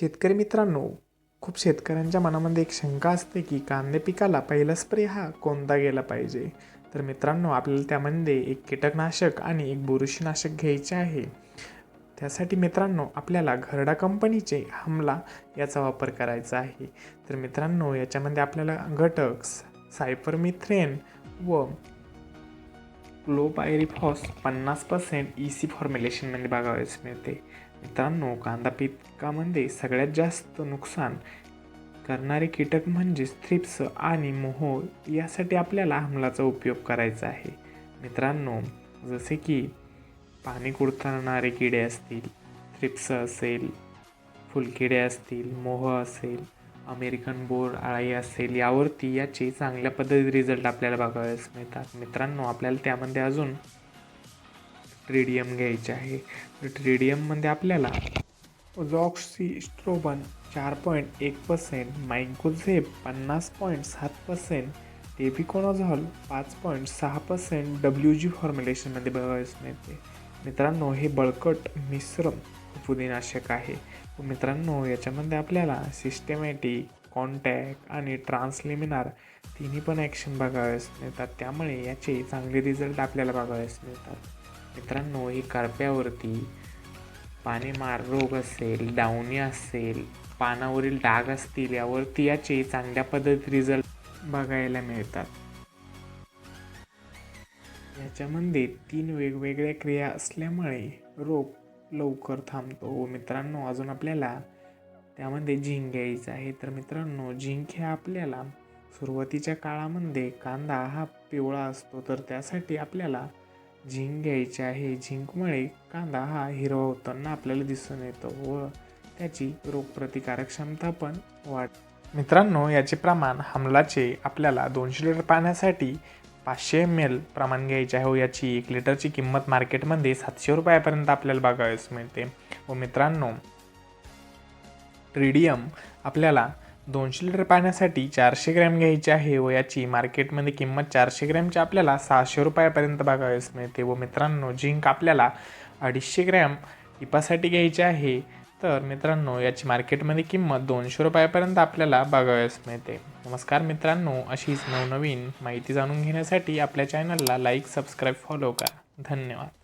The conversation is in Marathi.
शेतकरी मित्रांनो खूप शेतकऱ्यांच्या मनामध्ये एक शंका असते की कांदे पिकाला पहिला स्प्रे हा कोणता गेला पाहिजे? तर मित्रांनो आपल्याला त्यामध्ये एक कीटकनाशक आणि एक बुरशीनाशक घ्यायचे आहे. त्यासाठी मित्रांनो आपल्याला घरडा कंपनीचे हमला याचा वापर करायचा आहे. तर मित्रांनो याच्यामध्ये आपल्याला घटक सायपरमिथ्रेन व क्लोपायरिफॉस पन्नास पर्सेंट ई सी फॉर्म्युलेशनमध्ये बघावयास मिळते. मित्रांनो कांदा पिकामध्ये सगळ्यात जास्त नुकसान करणारे कीटक म्हणजे थ्रिप्स आणि मोहोर यासाठी आपल्याला हमलाचा उपयोग करायचा आहे. मित्रांनो जसे की पाणी कुडतरणारे किडे असतील थ्रिप्स असेल फुलकिडे असतील मोह असेल अमेरिकन बोर आळाई असेल यावरती याचे चांगल्या पद्धतीत रिझल्ट आपल्याला बघावयास मिळतात. मित्रांनो आपल्याला त्यामध्ये अजून ट्रेडियम घ्यायचे आहे. तर ट्रेडियममध्ये आपल्याला स्ट्रोबन चार पॉईंट एक पर्सेंट मायकोझेब पन्नास पॉईंट सात पर्सेंट टेबिकोनॉझॉल पाच पॉईंट सहा पर्सेंट डब्ल्यू जी फॉर्म्युलेशनमध्ये बघायच मिळते. मित्रांनो हे बळकट मिश्र फुफुदीनाशक आहे. मित्रांनो याच्यामध्ये आपल्याला सिस्टमॅटिक कॉन्टॅक्ट आणि ट्रान्सलिमिनार तिन्ही पण ॲक्शन बघावयास मिळतात. त्यामुळे याचे चांगले रिझल्ट आपल्याला बघावयास मिळतात. मित्रांनो ही करप्यावरती पानेमार रोग असेल डावणी असेल पानावरील डाग असतील यावरती याचे चांगल्या पद्धतीत रिझल्ट बघायला मिळतात. याच्यामध्ये तीन वेगवेगळ्या क्रिया असल्यामुळे रोग लवकर थांबतो. व मित्रांनो अजून आपल्याला त्यामध्ये झिंक घ्यायचं आहे. तर मित्रांनो झिंक हे आपल्याला सुरुवातीच्या काळामध्ये कांदा हा पिवळा असतो. तर त्यासाठी आपल्याला झिंक घ्यायची आहे. झिंकमुळे कांदा हा हिरवा होताना आपल्याला दिसून येतो व त्याची रोगप्रतिकारक क्षमता पण वाढ मित्रांनो याचे प्रमाण हमलाचे आपल्याला दोनशे लिटर पाण्यासाठी पाचशे एम एल प्रमाण घ्यायचे आहे व याची एक लिटरची किंमत मार्केटमध्ये सातशे रुपयापर्यंत आपल्याला बघावयास मिळते. व मित्रांनो ट्रिडियम आपल्याला दोनशे लिटर पाण्यासाठी चारशे ग्रॅम घ्यायची आहे व याची मार्केटमध्ये किंमत चारशे ग्रॅमची आपल्याला सहाशे रुपयापर्यंत बघावयास मिळते. व मित्रांनो झिंक आपल्याला अडीचशे ग्रॅम टिपासाठी घ्यायची आहे. तर मित्रांनो याची मार्केटमध्ये किंमत दोनशे रुपयापर्यंत आपल्याला बघावयास मिळते. नमस्कार मित्रांनो अशीच नवनवीन माहिती जाणून घेण्यासाठी आपल्या चॅनलला लाईक सबस्क्राईब फॉलो करा. धन्यवाद.